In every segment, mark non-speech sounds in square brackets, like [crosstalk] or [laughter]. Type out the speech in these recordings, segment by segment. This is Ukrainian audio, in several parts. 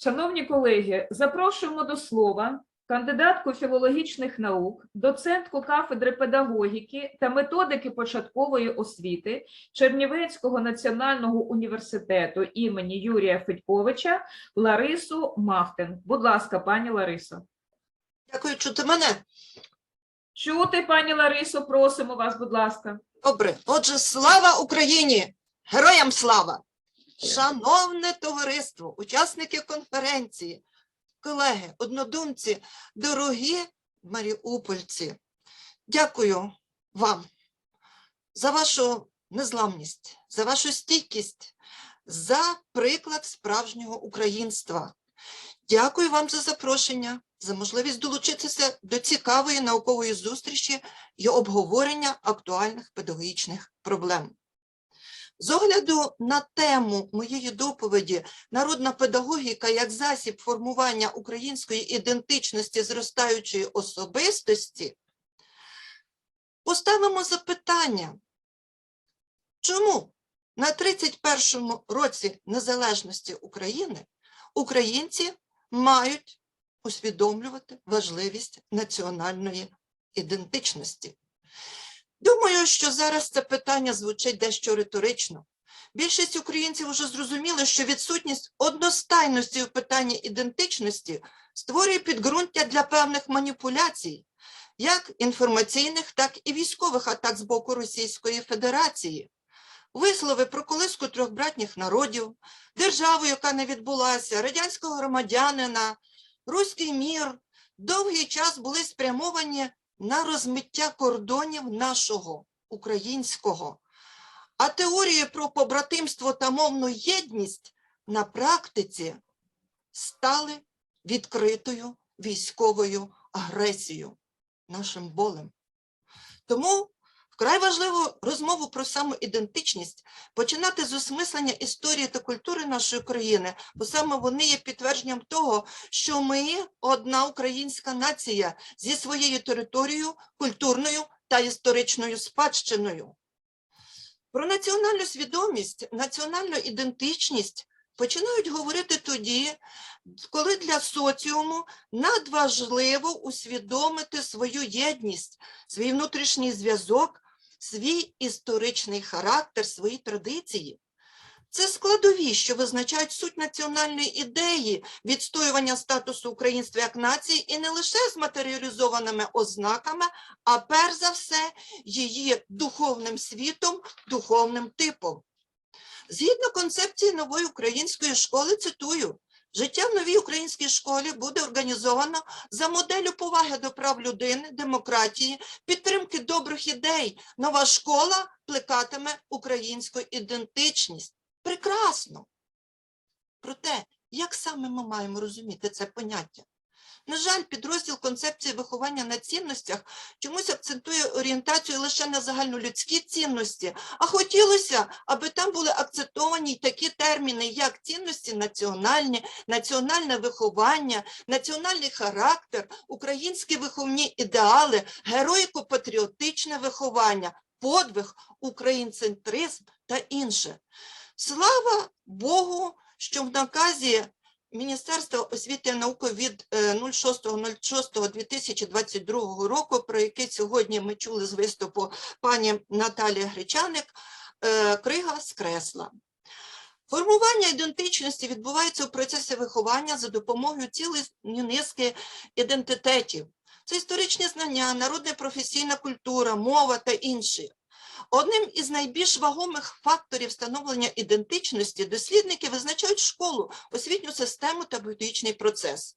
Шановні колеги, запрошуємо до слова кандидатку філологічних наук, доцентку кафедри педагогіки та методики початкової освіти Чернівецького національного університету імені Юрія Федьковича Ларису Махтин. Будь ласка, пані Ларисо. Дякую, чути мене. Чути, пані Ларисо, просимо вас, будь ласка. Добре. Отже, слава Україні! Героям слава! Шановне товариство, учасники конференції, колеги, однодумці, дорогі маріупольці, дякую вам за вашу незламність, за вашу стійкість, за приклад справжнього українства. Дякую вам за запрошення, за можливість долучитися до цікавої наукової зустрічі і обговорення актуальних педагогічних проблем. З огляду на тему моєї доповіді Народна педагогіка як засіб формування української ідентичності зростаючої особистості, поставимо запитання, чому на 31-му році незалежності України українці мають усвідомлювати важливість національної ідентичності. Думаю, що зараз це питання звучить дещо риторично. Більшість українців вже зрозуміли, що відсутність одностайності в питанні ідентичності створює підґрунтя для певних маніпуляцій, як інформаційних, так і військових атак з боку Російської Федерації. Вислови про колиску трьох братніх народів, державу, яка не відбулася, радянського громадянина, руський мір довгий час були спрямовані на розмиття кордонів нашого українського. А теорії про побратимство та мовну єдність на практиці стали відкритою військовою агресією, нашим болем. Тому вкрай важливо розмову про самоідентичність починати з осмислення історії та культури нашої країни, бо саме вони є підтвердженням того, що ми одна українська нація зі своєю територією, культурною та історичною спадщиною. Про національну свідомість, національну ідентичність починають говорити тоді, коли для соціуму надважливо усвідомити свою єдність, свій внутрішній зв'язок, свій історичний характер, свої традиції. Це складові, що визначають суть національної ідеї відстоювання статусу українства як нації і не лише з матеріалізованими ознаками, а перш за все її духовним світом, духовним типом. Згідно концепції нової української школи, цитую, життя в новій українській школі буде організовано за моделлю поваги до прав людини, демократії, підтримки добрих ідей. Нова школа плекатиме українську ідентичність. Прекрасно. Проте, як саме ми маємо розуміти це поняття? На жаль, підрозділ концепції виховання на цінностях чомусь акцентує орієнтацію лише на загальнолюдські цінності, а хотілося, аби там були акцентовані такі терміни, як цінності національні, національне виховання, національний характер, українські виховні ідеали, героїко-патріотичне виховання, подвиг, українцентризм та інше. Слава Богу, що в наказі Міністерства освіти і науки від е, 06.06.2022 року, про який сьогодні ми чули з виступу пані Наталії Гречаник, е, крига скресла. Формування ідентичності відбувається у процесі виховання за допомогою цілої низки ідентитетів. Це історичні знання, народна професійна культура, мова та інші. Одним із найбільш вагомих факторів встановлення ідентичності дослідники визначають школу, освітню систему та політичний процес.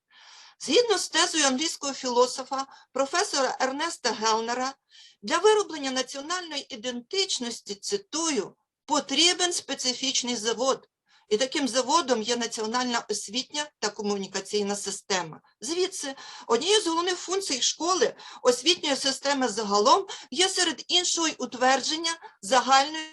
Згідно з тезою англійського філософа професора Ернеста Гелнера, для вироблення національної ідентичності, цитую, потрібен специфічний завод. І таким заводом є національна освітня та комунікаційна система. Звідси, однією з головних функцій школи освітньої системи загалом є серед іншого утвердження загальної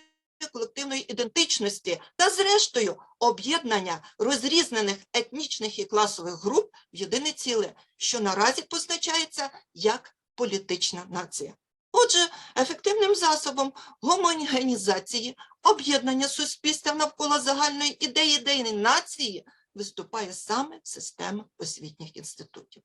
колективної ідентичності та, зрештою, об'єднання розрізнених етнічних і класових груп в єдине ціле, що наразі позначається як політична нація. Отже, ефективним засобом гомогенізації, об'єднання суспільства навколо загальної ідеї ідеї нації виступає саме система освітніх інститутів.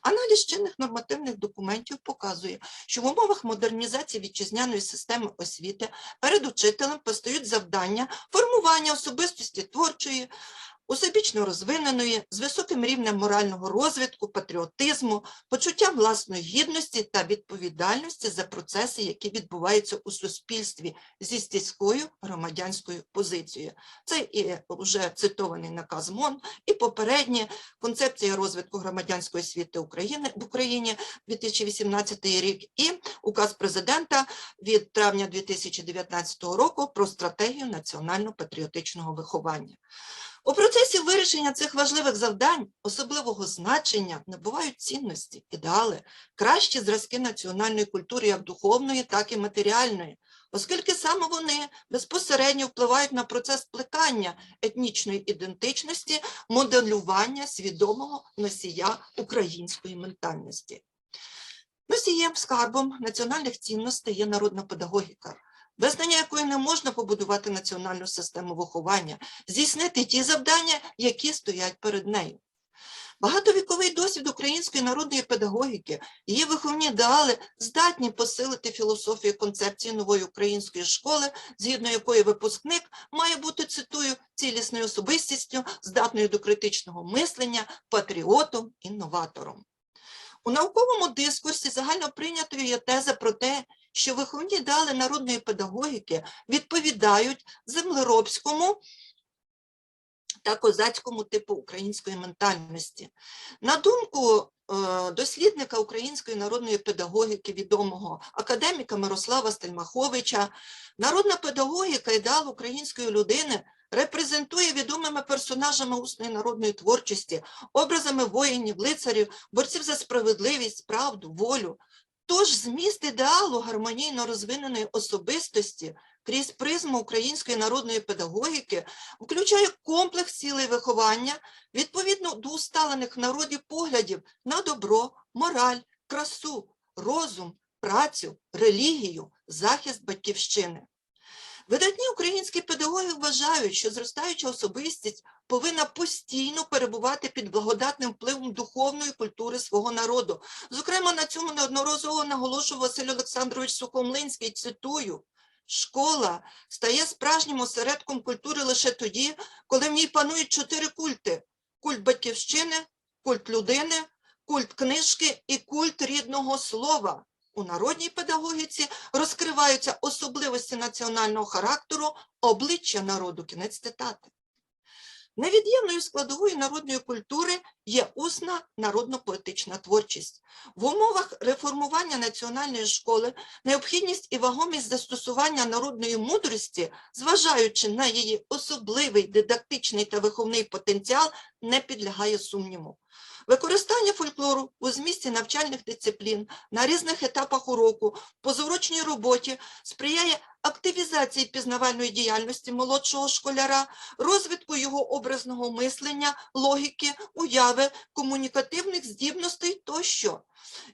Аналіз чинних нормативних документів показує, що в умовах модернізації вітчизняної системи освіти перед учителем постають завдання формування особистості творчої, усебічно розвиненої, з високим рівнем морального розвитку, патріотизму, почуттям власної гідності та відповідальності за процеси, які відбуваються у суспільстві зі стійською громадянською позицією. Це і вже цитований наказ МОН, і попередні концепція розвитку громадянської освіти України в Україні 2018 рік, і указ президента від травня 2019 року про стратегію національно-патріотичного виховання. У процесі вирішення цих важливих завдань особливого значення набувають цінності, ідеали, кращі зразки національної культури як духовної, так і матеріальної, оскільки саме вони безпосередньо впливають на процес плекання етнічної ідентичності, моделювання свідомого носія української ментальності. Носієм скарбом національних цінностей є народна педагогіка, без знання якої не можна побудувати національну систему виховання, здійснити ті завдання, які стоять перед нею. Багатовіковий досвід української народної педагогіки, її виховні ідеали здатні посилити філософію концепції нової української школи, згідно якої випускник має бути, цитую, цілісною особистістю, здатною до критичного мислення, патріотом, інноватором. У науковому дискурсі загально прийнятою є теза про те, що виховні ідеали народної педагогіки відповідають землеробському та козацькому типу української ментальності. На думку е, дослідника української народної педагогіки, відомого академіка Мирослава Стельмаховича, народна педагогіка, ідеал української людини репрезентує відомими персонажами усної народної творчості, образами воїнів, лицарів, борців за справедливість, правду, волю. Тож зміст ідеалу гармонійно розвиненої особистості крізь призму української народної педагогіки включає комплекс цілей виховання відповідно до усталених в народі поглядів на добро, мораль, красу, розум, працю, релігію, захист батьківщини. Видатні українські педагоги вважають, що зростаюча особистість повинна постійно перебувати під благодатним впливом духовної культури свого народу. Зокрема, на цьому неодноразово наголошував Василь Олександрович Сухомлинський, цитую, Школа стає справжнім осередком культури лише тоді, коли в ній панують чотири культи: культ батьківщини, культ людини, культ книжки і культ рідного слова. У народній педагогіці розкриваються особливості національного характеру, обличчя народу. Кінець цитати. Невід'ємною складовою народної культури є усна народно-поетична творчість. В умовах реформування національної школи необхідність і вагомість застосування народної мудрості, зважаючи на її особливий дидактичний та виховний потенціал, не підлягає сумніву. Використання фольклору у змісті навчальних дисциплін на різних етапах уроку в позаурочній роботі сприяє активізації пізнавальної діяльності молодшого школяра, розвитку його образного мислення, логіки, уяви, комунікативних здібностей тощо.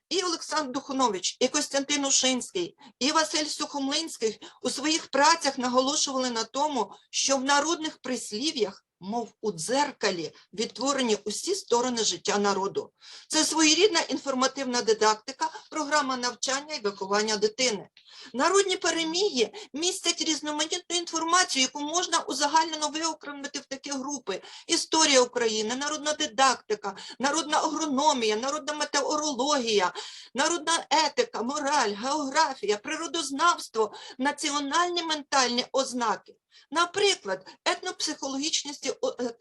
І Олександр Духонович, і Костянтин Ушинський, і Василь Сухомлинський у своїх працях наголошували на тому, що в народних прислів'ях мов у дзеркалі, відтворені усі сторони життя народу. Це своєрідна інформативна дидактика, програма навчання і виховання дитини. Народні перемії містять різноманітну інформацію, яку можна узагальнено виокремити в такі групи: історія України, народна дидактика, народна агрономія, народна метеорологія, народна етика, мораль, географія, природознавство, національні ментальні ознаки. Наприклад, е,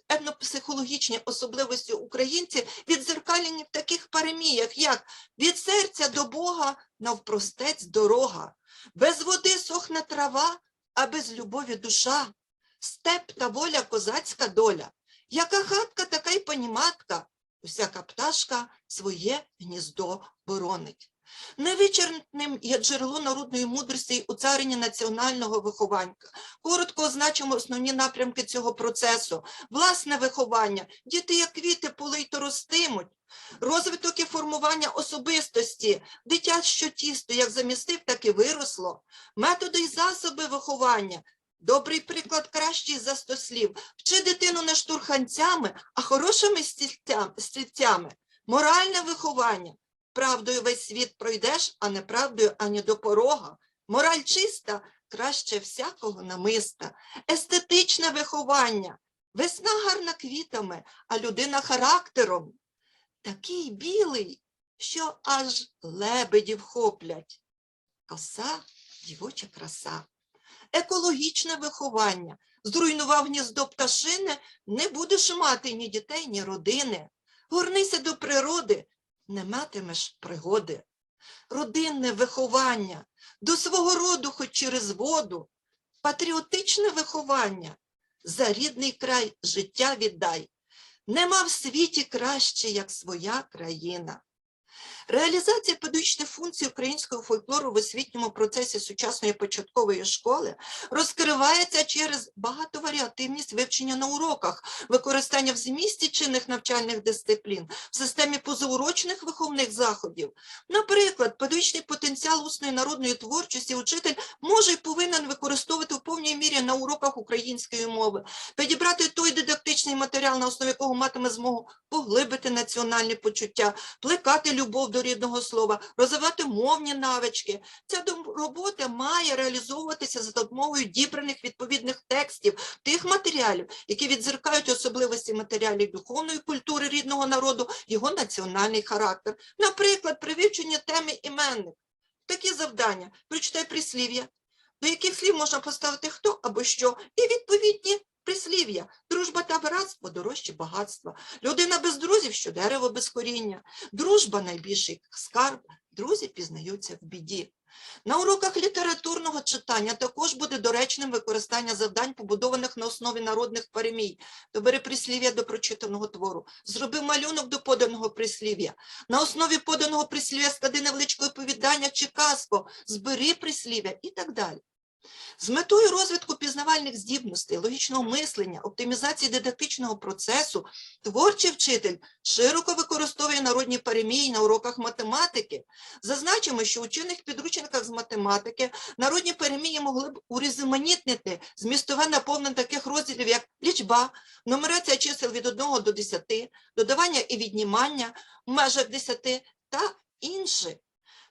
етнопсихологічні особливості українців відзеркалені в таких переміях, як від серця до Бога навпростець дорога, без води сохне трава, а без любові душа, степ та воля козацька доля. Яка хатка, така й паніматка, усяка пташка своє гніздо боронить. Невичерпним є джерело народної мудрості у царині національного виховання. Коротко означимо основні напрямки цього процесу. Власне виховання. Діти, як квіти, полий то ростимуть. Розвиток і формування особистості. Дитя, що тісто, як замістив, так і виросло. Методи й засоби виховання. Добрий приклад кращий за сто слів. Вчи дитину не штурханцями, а хорошими стільцями. Моральне виховання. Правдою весь світ пройдеш, а неправдою ані до порога. Мораль чиста краще всякого намиста. Естетичне виховання. Весна гарна квітами, а людина характером. Такий білий, що аж лебедів хоплять. Коса дівоча краса. Екологічне виховання. Зруйнував гніздо пташини, не будеш мати ні дітей, ні родини. Горнися до природи, не матимеш пригоди. Родинне виховання, до свого роду, хоч через воду. Патріотичне виховання. За рідний край життя віддай. Нема в світі краще, як своя країна. Реалізація педагогічних функцій українського фольклору в освітньому процесі сучасної початкової школи розкривається через багатоваріативність вивчення на уроках, використання в змісті чинних навчальних дисциплін, в системі позаурочних виховних заходів. Наприклад, педагогічний потенціал усної народної творчості учитель може і повинен використовувати в повній мірі на уроках української мови, підібрати той дидактичний матеріал, на основі якого матиме змогу поглибити національні почуття, плекати любов до рідного слова, розвивати мовні навички. Ця робота має реалізовуватися за допомогою дібраних відповідних текстів, тих матеріалів, які відзеркають особливості матеріалів духовної культури рідного народу, його національний характер. Наприклад, при вивченні теми іменник. Такі завдання. Прочитай прислів'я, до яких слів можна поставити хто або що, і відповідні прислів'я. Дружба та братство дорожче багатства. Людина без друзів, що дерево без коріння. Дружба найбільший скарб, друзі пізнаються в біді. На уроках літературного читання також буде доречним використання завдань, побудованих на основі народних перемій. Добери прислів'я до прочитаного твору, зроби малюнок до поданого прислів'я. На основі поданого прислів'я склади невеличке оповідання чи казку, збери прислів'я і так далі. З метою розвитку пізнавальних здібностей, логічного мислення, оптимізації дидактичного процесу, творчий вчитель широко використовує народні перемії на уроках математики. Зазначимо, що у чинних підручниках з математики народні перемії могли б урізноманітнити змістове наповнення таких розділів, як лічба, нумерація чисел від 1 до 10, додавання і віднімання в межах 10 та інші.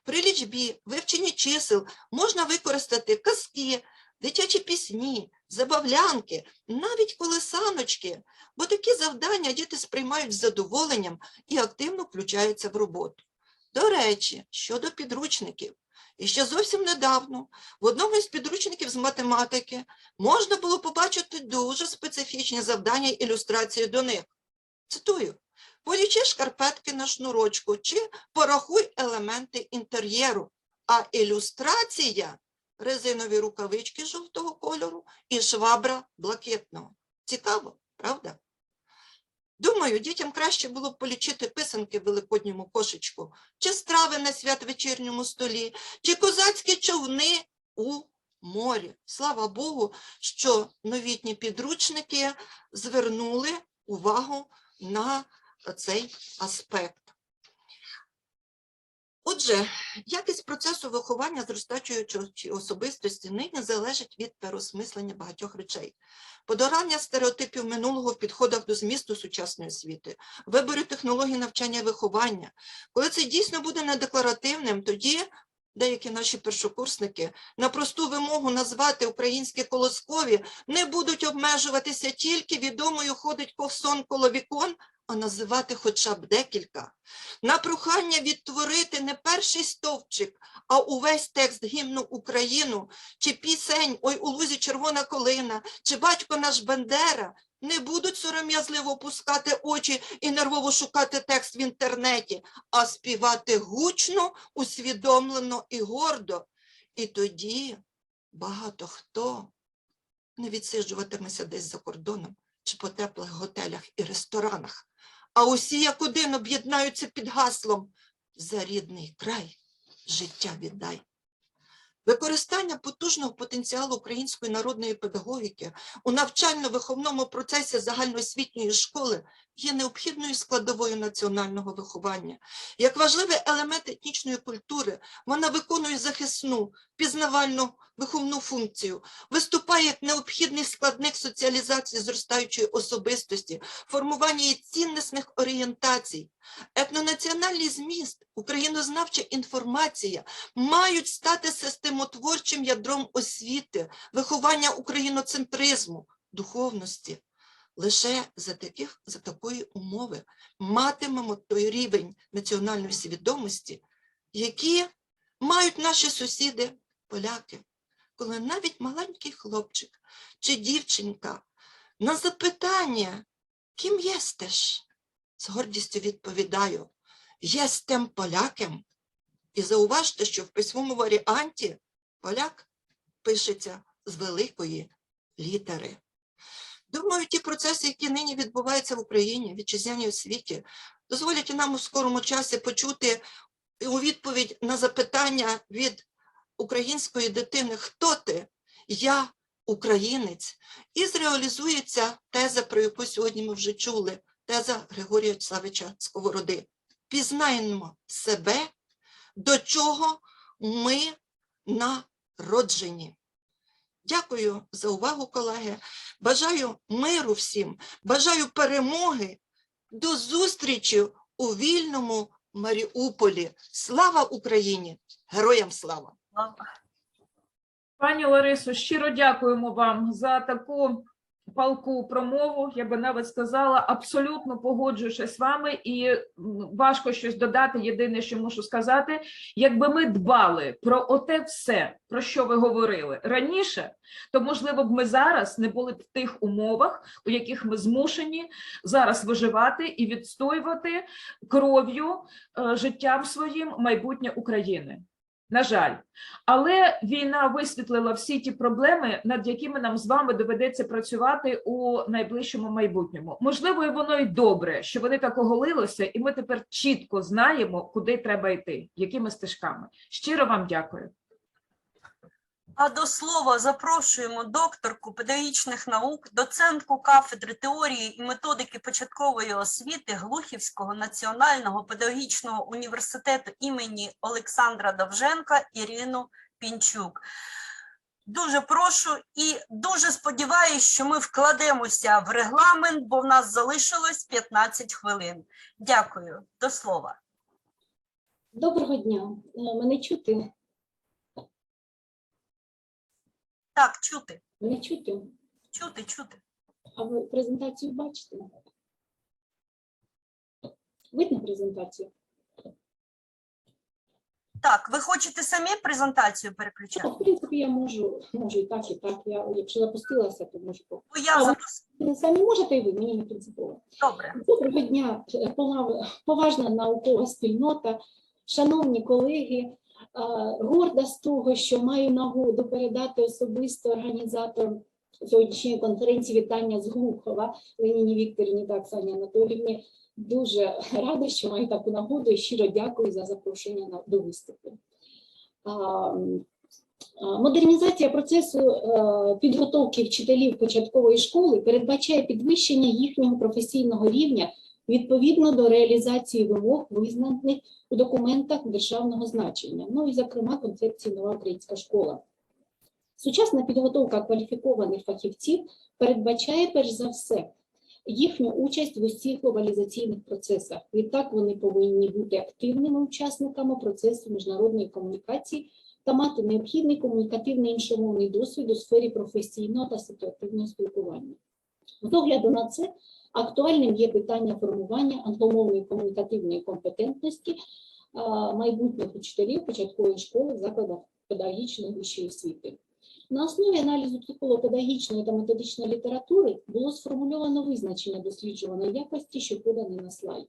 При лічбі, вивченні чисел можна використати казки, дитячі пісні, забавлянки, навіть колесаночки, бо такі завдання діти сприймають з задоволенням і активно включаються в роботу. До речі, щодо підручників. І ще зовсім недавно в одному із підручників з математики можна було побачити дуже специфічні завдання і ілюстрації до них. Цитую: полічи шкарпетки на шнурочку чи порахуй елементи інтер'єру, а ілюстрація резинові рукавички жовтого кольору і швабра блакитного. Цікаво, правда? Думаю, дітям краще було б полічити писанки в великодньому кошечку, чи страви на святвечірньому столі, чи козацькі човни у морі. Слава Богу, що новітні підручники звернули увагу на цей аспект. Отже, якість процесу виховання зростаючої особистості нині залежить від переосмислення багатьох речей. Подолання стереотипів минулого в підходах до змісту сучасної освіти, вибору технологій навчання і виховання. Коли це дійсно буде недекларативним, тоді деякі наші першокурсники на просту вимогу назвати українські колоскові не будуть обмежуватися тільки відомою ходить ковсон коло вікон, а називати хоча б декілька. На прохання відтворити не перший стовпчик, а увесь текст гімну Україну, чи пісень Ой у лузі червона колина, чи батько наш Бендера, не будуть сором'язливо опускати очі і нервово шукати текст в інтернеті, а співати гучно, усвідомлено і гордо. І тоді багато хто не відсиджуватиметься десь за кордоном чи по теплих готелях і ресторанах, а усі як один об'єднаються під гаслом «За рідний край життя віддай». Використання потужного потенціалу української народної педагогіки у навчально-виховному процесі загальноосвітньої школи є необхідною складовою національного виховання. Як важливий елемент етнічної культури, вона виконує захисну, пізнавальну виховну функцію, виступає як необхідний складник соціалізації зростаючої особистості, формування її ціннісних орієнтацій. Етнонаціональний зміст, українознавча інформація мають стати системотворчим ядром освіти, виховання україноцентризму, духовності. Лише за, таких, за такої умови матимемо той рівень національної свідомості, які мають наші сусіди, поляки, коли навіть маленький хлопчик чи дівчинка на запитання, ким єстеш, з гордістю відповідаю, єстем полякем. І зауважте, що в письмовому варіанті поляк пишеться з великої літери. Думаю, ті процеси, які нині відбуваються в Україні, вітчизняній освіті, дозволять нам у скорому часі почути у відповідь на запитання від української дитини Хто ти? Я українець. І зреалізується теза, про яку сьогодні ми вже чули, теза Григорія Вячеславича Сковороди. Пізнаємо себе, до чого ми народжені. Дякую за увагу, колеги. Бажаю миру всім, бажаю перемоги. До зустрічі у вільному Маріуполі. Слава Україні! Героям слава! Пані Ларисо, щиро дякуємо вам за таку палку промову. Я би навіть сказала, абсолютно погоджуюся з вами, і важко щось додати. Єдине, що можу сказати, якби ми дбали про оте все, про що ви говорили раніше, то можливо б ми зараз не були б в тих умовах, у яких ми змушені зараз виживати і відстоювати кров'ю, е, життям своїм майбутнє України. На жаль, але війна висвітлила всі ті проблеми, над якими нам з вами доведеться працювати у найближчому майбутньому. Можливо, і воно й добре, що вони так оголилися, і ми тепер чітко знаємо, куди треба йти, якими стежками. Щиро вам дякую. А до слова запрошуємо докторку педагогічних наук, доцентку кафедри теорії і методики початкової освіти Глухівського національного педагогічного університету імені Олександра Довженка Ірину Пінчук. Дуже прошу і дуже сподіваюся, що ми вкладемося в регламент, бо в нас залишилось 15 хвилин. Дякую. До слова. Доброго дня. Е, Мене чути? Так, чути, Мене чути? чути, чути. А ви презентацію бачите? Видно презентацію? Так, ви хочете самі презентацію Так, переключати? в принципі, я можу, можу і так, і так. Я, якщо запустилася, то можу. Бо я А. Ви самі можете і ви, мені не принципово. Добре. Доброго дня, поважна наукова спільнота, шановні колеги. Е, Горда з того, що маю нагоду передати особисто організаторам сьогоднішньої конференції вітання з Глухова Леніні Вікторівні та Оксані Анатоліївні. Дуже рада, що маю таку нагоду і щиро дякую за запрошення до виступу. Модернізація процесу е, підготовки вчителів початкової школи передбачає підвищення їхнього професійного рівня відповідно до реалізації вимог, визнаних у документах державного значення, ну і, зокрема, концепції нова українська школа. Сучасна підготовка кваліфікованих фахівців передбачає перш за все їхню участь в усіх глобалізаційних процесах. Відтак вони повинні бути активними учасниками процесу міжнародної комунікації та мати необхідний комунікативний іншомовний досвід у сфері професійного та ситуативного спілкування. З огляду на це актуальним є питання формування англомовної комунікативної компетентності майбутніх учителів початкової школи в закладах педагогічної вищої освіти. На основі аналізу психолого-педагогічної та методичної літератури було сформульовано визначення досліджуваної якості, що подане на слайді.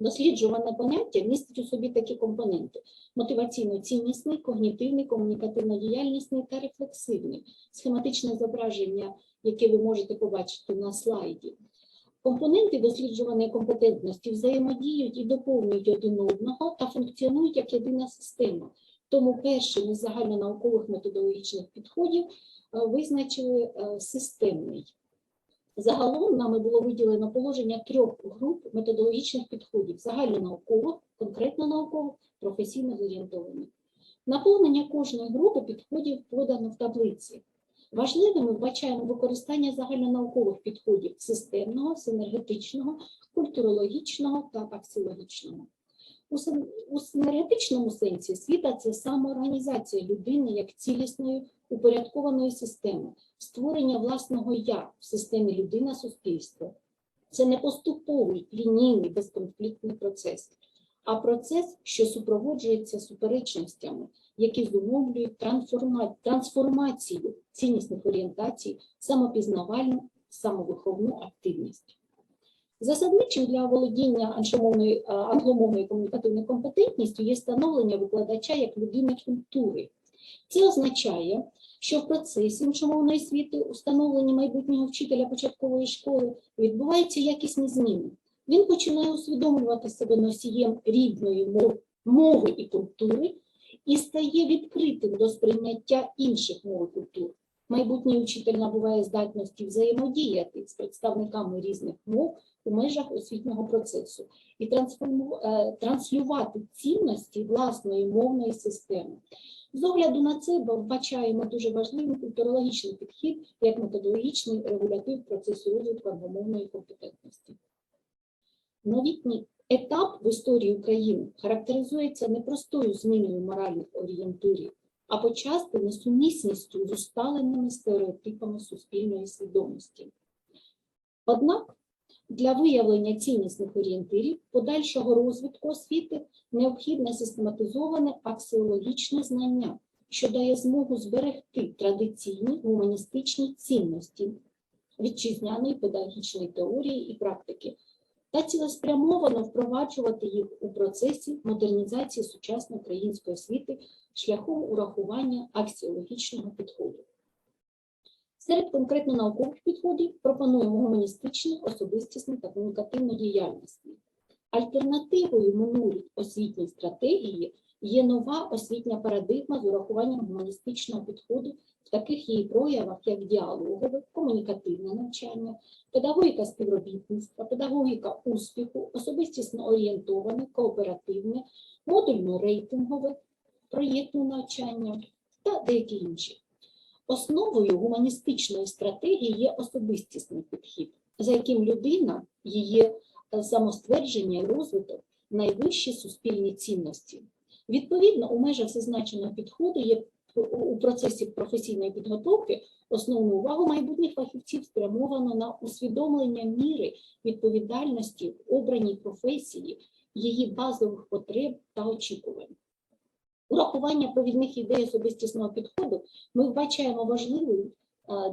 Досліджуване поняття містить у собі такі компоненти: мотиваційно-ціннісний, когнітивний, комунікативно-діяльнісний та рефлексивний, схематичне зображення, яке ви можете побачити на слайді. Компоненти досліджуваної компетентності взаємодіють і доповнюють один одного та функціонують як єдина система. Тому першим із загальнонаукових методологічних підходів е, визначили е, системний. Загалом нами було виділено положення трьох груп методологічних підходів: загальнонаукових, конкретно наукових, професійно зорієнтованих. Наповнення кожної групи підходів подано в таблиці. Важливим ми вбачаємо використання загальнонаукових підходів системного, синергетичного, культурологічного та аксіологічного. У син- У синергетичному сенсі світа це самоорганізація людини як цілісної упорядкованої системи, створення власного я в системі людина-суспільство. Це не поступовий, лінійний, безконфліктний процес, а процес, що супроводжується суперечностями, які зумовлюють трансформа- трансформацію ціннісних орієнтацій, самопізнавальну, самовиховну активність. Засадничим для володіння англомовною, а, англомовною комунікативною компетентністю є становлення викладача як людини культури. Це означає, що в процесі іншомовної освіти, установленні майбутнього вчителя початкової школи, відбуваються якісні зміни. Він починає усвідомлювати себе носієм рідної мови і культури і стає відкритим до сприйняття інших мов і культур. Майбутній учитель набуває здатності взаємодіяти з представниками різних мов у межах освітнього процесу і е, транслювати цінності власної мовної системи. З огляду на це вбачаємо дуже важливим культурологічний підхід як методологічний регулятив процесу розвитку англомовної компетентності. Новітній етап в історії України характеризується не простою зміною моральних орієнтирів, а почасти несумісністю з усталеними стереотипами суспільної свідомості. Однак для виявлення ціннісних орієнтирів, подальшого розвитку освіти необхідне систематизоване аксіологічне знання, що дає змогу зберегти традиційні гуманістичні цінності вітчизняної педагогічної теорії і практики та цілеспрямовано впроваджувати їх у процесі модернізації сучасної української освіти шляхом урахування аксіологічного підходу. Серед конкретно наукових підходів пропонуємо гуманістичні, особистісні та комунікативну діяльність. Альтернативою минулій освітній стратегії є нова освітня парадигма з урахуванням гуманістичного підходу в таких її проявах, як діалогове, комунікативне навчання, педагогіка співробітництва, педагогіка успіху, особистісно орієнтоване, кооперативне, модульно-рейтингове, проєктне навчання та деякі інші. Основою гуманістичної стратегії є особистісний підхід, за яким людина, її е, самоствердження і розвиток найвищі суспільні цінності. Відповідно, у межах зазначеного підходу є у процесі професійної підготовки основну увагу майбутніх фахівців спрямовано на усвідомлення міри відповідальності в обраній професії, її базових потреб та очікувань. Урахування провідних ідей особистісного підходу ми вбачаємо важливим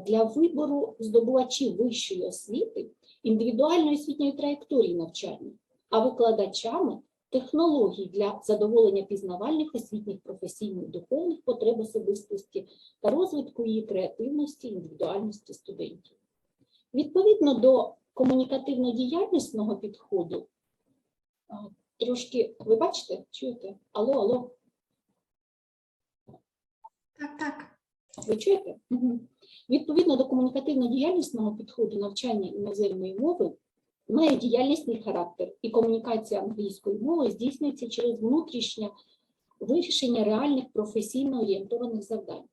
для вибору здобувачів вищої освіти індивідуальної освітньої траєкторії навчання, а викладачами технологій для задоволення пізнавальних освітніх професійних духовних потреб особистості та розвитку її креативності, індивідуальності студентів. Відповідно до комунікативно-діяльнісного підходу, трошки, ви бачите, чуєте? Алло, алло. Так, так. Ви чуєте? Мгм. Відповідно до комунікативно-діяльнісного підходу навчання іноземної мови має діяльнісний характер, і комунікація англійською мовою здійснюється через внутрішнє вирішення реальних професійно орієнтованих завдань.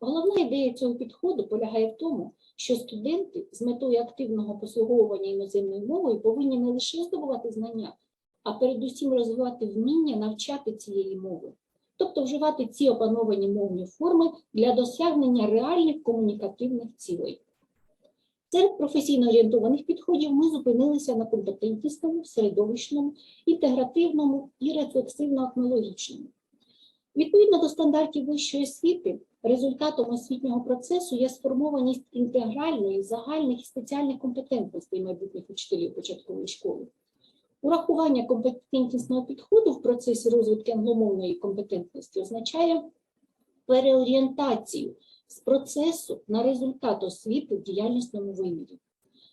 Головна ідея цього підходу полягає в тому, що студенти з метою активного послуговування іноземною мовою повинні не лише здобувати знання, а передусім розвивати вміння навчати цієї мови тобто вживати ці опановані мовні форми для досягнення реальних комунікативних цілей. Серед професійно орієнтованих підходів ми зупинилися на компетентнісному, середовищному, інтегративному і рефлексивно-акнологічному. Відповідно до стандартів вищої освіти, результатом освітнього процесу є сформованість інтегральної, загальних і спеціальних компетентностей майбутніх учителів початкової школи. Урахування компетентнісного підходу в процесі розвитку англомовної компетентності означає переорієнтацію з процесу на результат освіти в діяльнісному вимірі.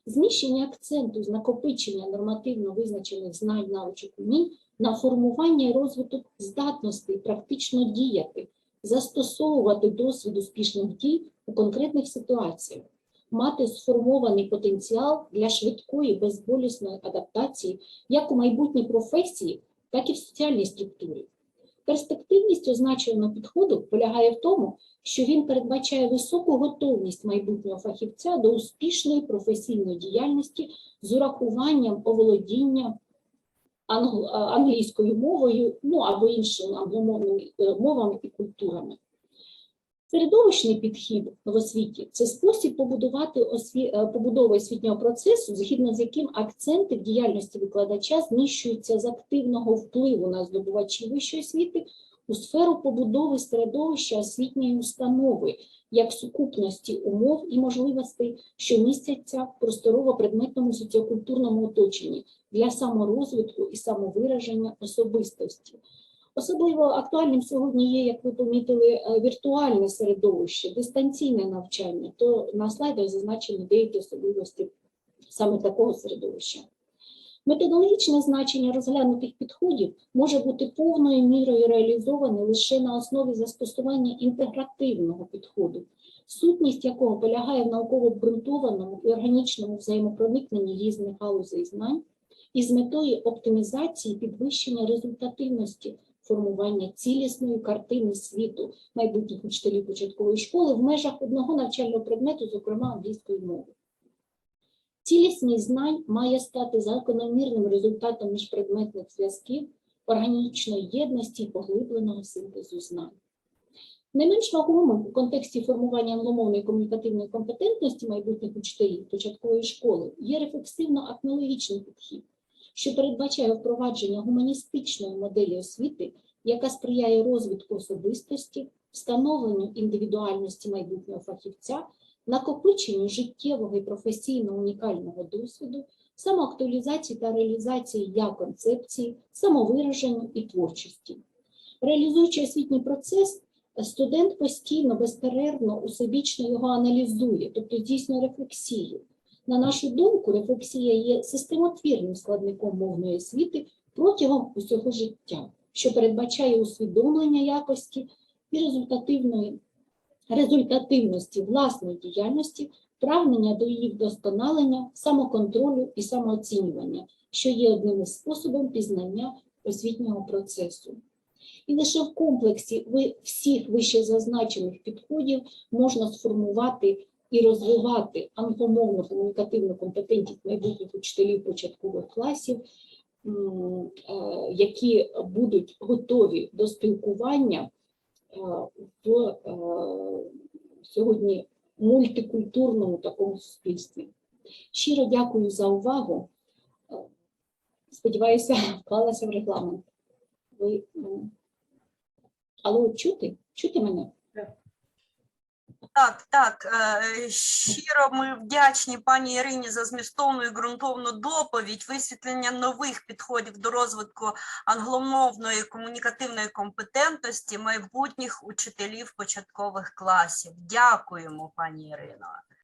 Зміщення акценту з накопичення нормативно визначених знань, навичок умінь на формування і розвиток здатностей практично діяти, застосовувати досвід успішних дій у конкретних ситуаціях, мати сформований потенціал для швидкої безболісної адаптації як у майбутній професії, так і в соціальній структурі. Перспективність означеного підходу полягає в тому, що він передбачає високу готовність майбутнього фахівця до успішної професійної діяльності з урахуванням оволодіння англійською мовою, ну або іншими англомовними е, мовами і культурами. Середовищний підхід в освіті це спосіб побудувати осві... е, побудови освітнього процесу, згідно з яким акценти в діяльності викладача зміщуються з активного впливу на здобувачів вищої освіти у сферу побудови середовища освітньої установи як сукупності умов і можливостей, що містяться в просторово-предметному соціокультурному оточенні для саморозвитку і самовираження особистості. Особливо актуальним сьогодні є, як ви помітили, е, віртуальне середовище, дистанційне навчання. То на слайдах зазначені деякі особливості саме такого середовища. Методологічне значення розглянутих підходів може бути повною мірою реалізоване лише на основі застосування інтегративного підходу, сутність якого полягає в науково обґрунтованому і органічному взаємопроникненні різних галузей знань із метою оптимізації підвищення результативності формування цілісної картини світу майбутніх учителів початкової школи в межах одного навчального предмету, зокрема англійської мови. Цілісність знань має стати закономірним результатом міжпредметних зв'язків, органічної єдності і поглибленого синтезу знань. Не менш вагомим у контексті формування англомовної комунікативної компетентності майбутніх учителів початкової школи є рефлексивно-акнологічний підхід, що передбачає впровадження гуманістичної моделі освіти, яка сприяє розвитку особистості, встановленню індивідуальності майбутнього фахівця, накопиченню життєвого і професійно унікального досвіду, самоактуалізації та реалізації як концепції, самовираженню і творчості. Реалізуючи освітній процес, студент постійно, безперервно, усебічно його аналізує, тобто здійснює рефлексію. На нашу думку, рефлексія є системотвірним складником мовної освіти протягом усього життя, що передбачає усвідомлення якості і результативної результативності власної діяльності, прагнення до її вдосконалення, самоконтролю і самооцінювання, що є одним із способів пізнання освітнього процесу. І лише в комплексі всіх вище зазначених підходів можна сформувати і розвивати англомовну комунікативну компетентність майбутніх учителів початкових класів, е, які будуть готові до спілкування е, в е, сьогодні мультикультурному такому суспільстві. Щиро дякую за увагу. Сподіваюся, [laughs] вклалася в регламент. Ви, Алло, чути? Чути мене? Так, так. е, Щиро ми вдячні пані Ірині за змістовну і ґрунтовну доповідь, висвітлення нових підходів до розвитку англомовної комунікативної компетентності майбутніх учителів початкових класів. Дякуємо, пані Ірино.